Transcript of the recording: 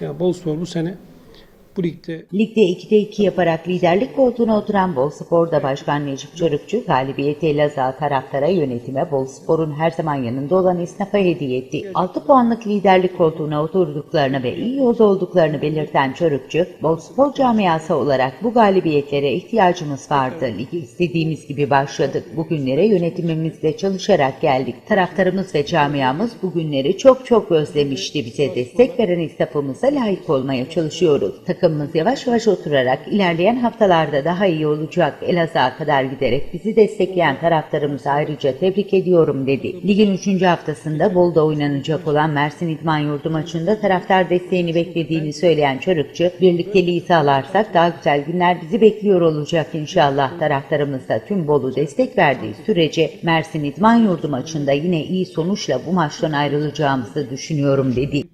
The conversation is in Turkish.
Yani Boluspor bu sene bu ligde Ligde 2'de 2 yaparak liderlik koltuğuna oturan Bolspor'da Başkan Necip Çarıkçı galibiyeti Elazığ taraftara yönetime Bolspor'un her zaman yanında olan esnafa hediye etti. 6 puanlık liderlik koltuğuna oturduklarını ve iyi yolda olduklarını belirten Çarıkçı, Bolspor camiası olarak bu galibiyetlere ihtiyacımız vardı. Ligi istediğimiz gibi başladık. Bugünlere yönetimimizle çalışarak geldik. Taraftarımız ve camiamız bugünleri çok çok özlemişti. Bize destek veren esnafımıza layık olmaya çalışıyoruz. Takımımız yavaş yavaş oturarak ilerleyen haftalarda daha iyi olacak. Elazığ'a kadar giderek bizi destekleyen taraftarımızı ayrıca tebrik ediyorum dedi. Ligin 3. haftasında Bolu'da oynanacak olan Mersin İdman Yurdu maçında taraftar desteğini beklediğini söyleyen Çarıkçı, birlikteliği sağlarsak daha güzel günler bizi bekliyor olacak inşallah. Taraftarımız da tüm Bolu destek verdiği sürece Mersin İdman Yurdu maçında yine iyi sonuçla bu maçtan ayrılacağımızı düşünüyorum dedi.